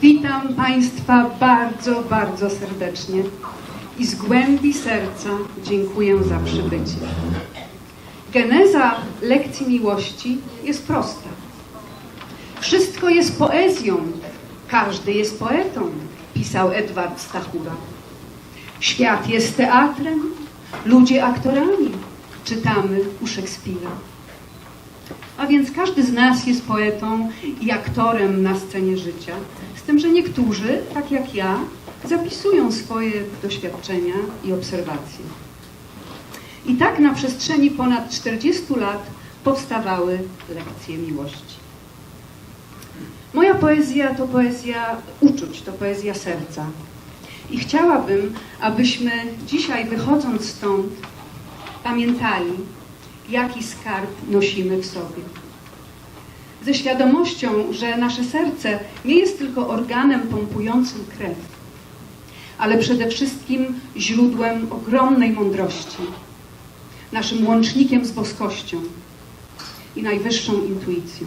Witam Państwa bardzo, bardzo serdecznie i z głębi serca dziękuję za przybycie. Geneza lekcji miłości jest prosta. Wszystko jest poezją, każdy jest poetą, pisał Edward Stachura. Świat jest teatrem, ludzie aktorami, czytamy u Szekspira. A więc każdy z nas jest poetą i aktorem na scenie życia, z tym, że niektórzy, tak jak ja, zapisują swoje doświadczenia i obserwacje. I tak na przestrzeni ponad 40 lat powstawały lekcje miłości. Moja poezja to poezja uczuć, to poezja serca. I chciałabym, abyśmy dzisiaj wychodząc stąd pamiętali, jaki skarb nosimy w sobie. Ze świadomością, że nasze serce nie jest tylko organem pompującym krew, ale przede wszystkim źródłem ogromnej mądrości, naszym łącznikiem z boskością i najwyższą intuicją.